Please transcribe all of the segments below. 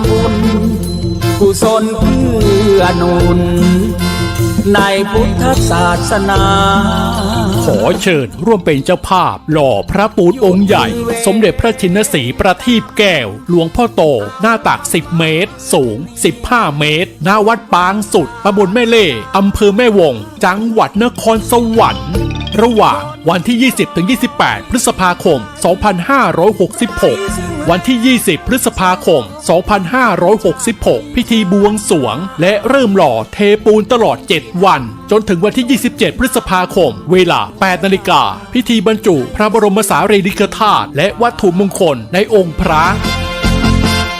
ำบุญกุศลเพื่อนุน ในพุทธศาสนา ขอเชิญร่วมเป็นเจ้าภาพ หล่อพระปูนองค์ใหญ่ สมเด็จพระชินสีประทีปแก้ว หลวงพ่อโต หน้าตัก 10 เมตร สูง 15 เมตร หน้าวัดปางสุดตำบลแม่เล่อำเภอแม่วง จังหวัดนครสวรรค์ระหว่างวันที่ 20-28 พฤษภาคม 2566 วันที่ 20 พฤษภาคม 2566 พิธีบวงสรวง และเริ่มหล่อเทปูนตลอด 7 วัน จนถึงวันที่ 27 พฤษภาคม เวลา 8 นาฬิกา พิธีบรรจุพระบรมสารีริกธาตุและวัตถุมงคลในองค์พระ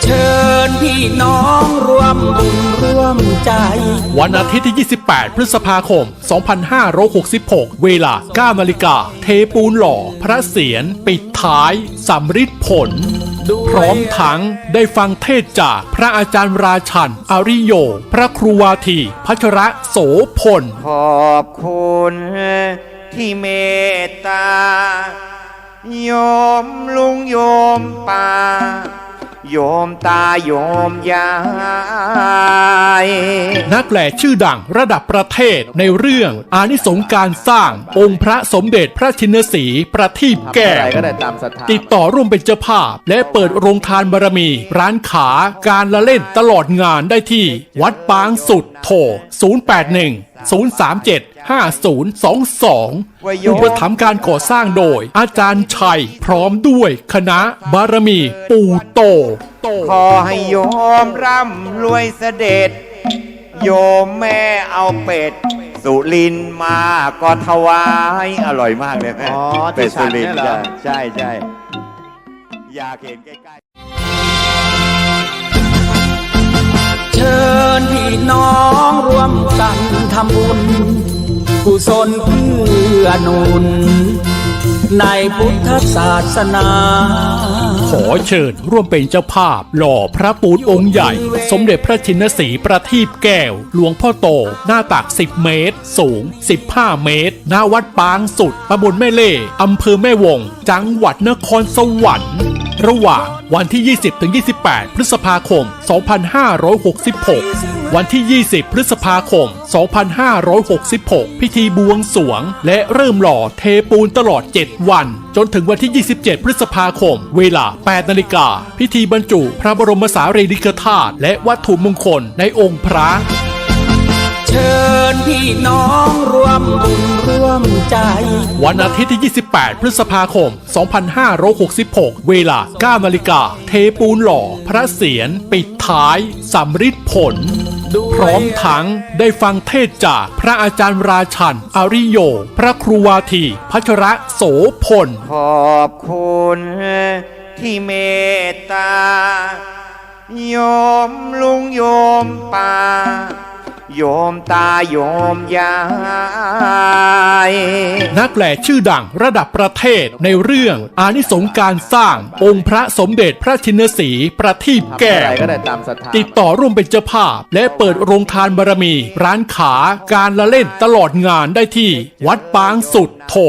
เชิญพี่น้องร่วมบุญร่วมใจ วันอาทิตย์ที่ 28 พฤษภาคม 2566 เวลา 9 นาฬิกา เทปูนหล่อ พระเศียรปิดท้ายสำริดผล พร้อมทั้งได้ฟังเทศน์จากพระอาจารย์ราชันอาริโย พระครูวาทีพัชระโสพล ขอบคุณที่เมตตา โยมลุงโยมป้า โยมตาโยมยาย นักแหล่ชื่อดังระดับประเทศในเรื่องอานิสงส์การสร้าง องค์พระสมเด็จพระชินสีห์ประทีปแก้อะไรวก็ได้ตามศรัทธาติดต่อร่วมเป็นเจ้าภาพ และเปิดโรงทานบารมี ร้านขาการละเล่นตลอดงานได้ที่ วัดปางสุดโทร 081 037 5022 อุปถัมภ์การก่อสร้างโดย อาจารย์ชัย พร้อมด้วยคณะบารมี ปู่โต ขอให้โยมร่ำรวยเสด็จ โยมแม่เอาเป็ด สุรินทร์มาก็ถวาย อร่อยมากเลยแม่อ๋อเป็ดที่ฉัสุนรินทเนี่ยร์เหรอใช่ใช่อยากเห็นใกล้ๆ ญพี่น้องร่วมกันทำบุญกุศลเพื่อนุน ในพุทธศาสนา ขอเชิญร่วมเป็นเจ้าภาพ หล่อพระปูนองค์ใหญ่ สมเด็จพระชินสีประทีปแก้ว หลวงพ่อโต หน้าตัก 10 เมตร สูง 15 เมตร หน้าวัดปางสุดตำบลแม่เล่อำเภอแม่วง จังหวัดนครสวรรค์ ระหว่างวันที่ 20-28 พฤษภาคม 2566 วันที่ 20 พฤษภาคม 2566 พิธีบวงสวง และเริ่มหล่อเทปูนตลอด 7 วัน จนถึงวันที่ 27 พฤษภาคม เวลา 8 นาฬิกา พิธีบรรจุพระบรมสารีริกธาตุและวัตถุมงคลในองค์พระ เชิญพี่น้องร่วมบุญร่วมใจ วันอาทิตย์ที่ 28 พฤษภาคม 2566 เวลา 9 นาฬิกา เทปูนหล่อ พระเศียรปิดท้ายสำริดผล พร้อมทั้งได้ฟังเทศน์จากพระอาจารย์ราชันอาริโย พระครูวาทีพัชระโสพล ขอบคุณที่เมตตาโยมลุงโยมป้า โยมตาโยมยาย นักแหล่ชื่อดังระดับประเทศในเรื่องอานิสงส์การสร้างองค์พระสมเด็จพระชินสีห์ประทีปแก้อะไรวก็ได้ตามศรัทธา ติดต่อร่วมเป็นเจ้าภาพ และเปิดโรงทานบารมี ร้านขาการละเล่นตลอดงานได้ที่ วัดปางสุดโทร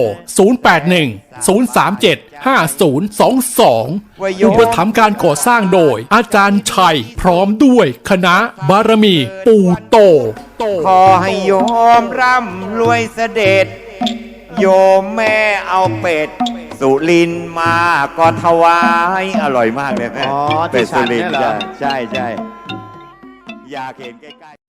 081 037 5022 อุปถัมภ์การก่อสร้างโดย อาจารย์ชัย พร้อมด้วยคณะบารมี ปู่โต ขอให้โยมร่ำรวยเสด็จ โยมแม่เอาเป็ด สุรินทร์มาก็ถวาย อร่อยมากเลยแม่อ๋อที่เป็ดฉัสุนรินเนี่ยทร์เหรอ ใช่ใช่ใช่อยากเห็นใกล้ๆ